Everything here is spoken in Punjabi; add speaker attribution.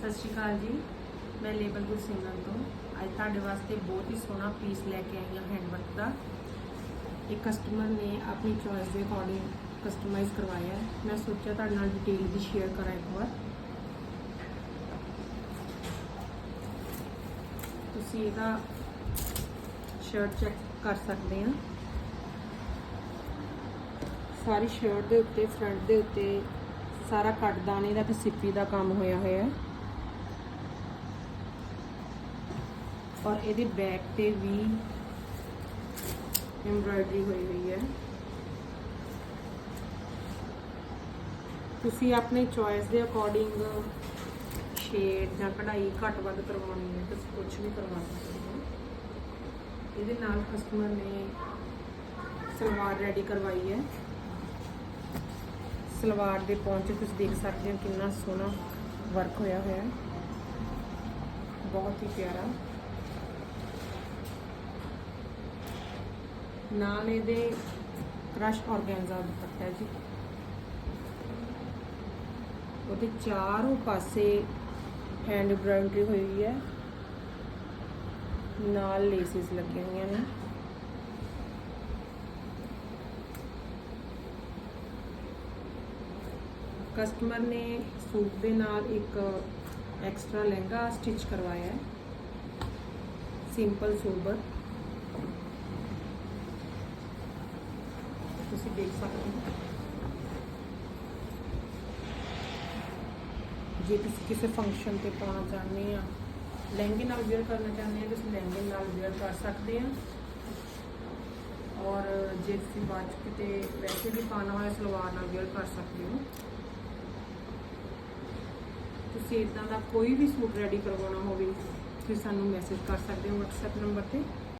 Speaker 1: ਸਤਿ ਸ਼੍ਰੀ ਅਕਾਲ ਜੀ। ਮੈਂ ਲੇਬਲ ਗੁਰਸਿਮਰਨ ਤੋਂ। ਅੱਜ ਤੁਹਾਡੇ ਵਾਸਤੇ ਬਹੁਤ ਹੀ ਸੋਹਣਾ ਪੀਸ ਲੈ ਕੇ ਆਈ ਹਾਂ ਹੈਂਡਵਰਕ ਦਾ। ਇੱਕ ਕਸਟਮਰ ਨੇ ਆਪਣੀ ਚੋਇਸ ਦੇ ਅਕੋਰਡਿੰਗ ਕਸਟਮਾਈਜ਼ ਕਰਵਾਇਆ ਹੈ। ਮੈਂ ਸੋਚਿਆ ਤੁਹਾਡੇ ਨਾਲ ਡਿਟੇਲ ਵੀ ਸ਼ੇਅਰ ਕਰਾਂ ਇੱਕ ਵਾਰ। ਤੁਸੀਂ ਇਹਦਾ ਸ਼ਰਟ ਚੈੱਕ ਕਰ ਸਕਦੇ ਆ। ਸਾਰੀ ਸ਼ਰਟ ਦੇ ਉੱਤੇ ਫਰੰਟ ਦੇ ਉੱਤੇ ਸਾਰਾ ਕੱਟਦਾਨੇ ਦਾ ਤੇ ਸਿੱਪੀ ਦਾ ਕੰਮ ਹੋਇਆ ਹੋਇਆ ਹੈ। ਔਰ ਇਹਦੇ ਬੈਕ ਤੇ ਵੀ ਐਮਬ੍ਰਾਇਡਰੀ ਹੋਈ ਹੋਈ ਹੈ। ਤੁਸੀਂ ਆਪਣੇ ਚੋਇਸ ਦੇ ਅਕੋਰਡਿੰਗ ਸ਼ੇਡ ਜਾਂ ਕਢਾਈ ਘੱਟ ਵੱਧ ਕਰਵਾਉਣੀ ਹੈ ਤੁਸੀਂ ਕੁਝ ਵੀ ਕਰਵਾ ਸਕਦੇ ਹੋ। ਇਹਦੇ ਨਾਲ ਕਸਟਮਰ ਨੇ ਸਲਵਾਰ ਰੈਡੀ ਕਰਵਾਈ ਹੈ। ਸਲਵਾਰ ਦੇ ਪੌਂਚੇ ਤੁਸੀਂ ਦੇਖ ਸਕਦੇ ਹੋ ਕਿੰਨਾ ਸੋਹਣਾ ਵਰਕ ਹੋਇਆ ਹੋਇਆ ਹੈ। ਬਹੁਤ ਹੀ ਪਿਆਰਾ। ਨਾਲ ਇਹਦੇ ਕ੍ਰਸ਼ ਆਰਗੈਂਜ਼ਾ ਦੁਪੱਟਾ ਜੀ। ਉਹਦੇ ਚਾਰੋਂ ਪਾਸੇ ਹੈਂਡ ਐਮਬ੍ਰਾਇਡਰੀ ਹੋਈ ਹੋਈ ਹੈ। ਨਾਲ ਲੇਸਿਸ ਲੱਗੀਆਂ ਹੋਈਆਂ ਨੇ। ਕਸਟਮਰ ਨੇ ਸੂਟ ਦੇ ਨਾਲ ਇੱਕ ਐਕਸਟਰਾ ਲਹਿੰਗਾ ਸਟਿਚ ਕਰਵਾਇਆ ਹੈ। ਸਿੰਪਲ ਸੋਬਰ ਤੁਸੀਂ ਦੇਖ ਸਕਦੇ ਹੋ। ਜੇ ਤੁਸੀਂ ਕਿਸੇ ਫੰਕਸ਼ਨ ਤੇ ਪਾਉਣਾ ਚਾਹੁੰਦੇ ਆ, ਲਹਿੰਗੇ ਨਾਲ ਵੇਅਰ ਕਰਨਾ ਚਾਹੁੰਦੇ ਆ ਤੁਸੀਂ ਲਹਿੰਗੇ ਨਾਲ ਵੇਅਰ ਕਰ ਸਕਦੇ ਆ। ਔਰ ਜੇ ਤੁਸੀਂ ਬਾਅਦ 'ਚ ਕਿਤੇ ਵੈਸੇ ਵੀ ਪਾਉਣਾ ਹੋਇਆ, ਸਲਵਾਰ ਨਾਲ ਵੇਅਰ ਕਰ ਸਕਦੇ ਹੋ। ਤੁਸੀਂ ਇਦਾਂ ਦਾ ਕੋਈ ਵੀ ਸੂਟ ਰੈਡੀ ਕਰਵਾਉਣਾ ਹੋਵੇ, ਤੁਸੀਂ ਸਾਨੂੰ ਮੈਸੇਜ ਕਰ ਸਕਦੇ ਹੋ WhatsApp ਨੰਬਰ ਤੇ।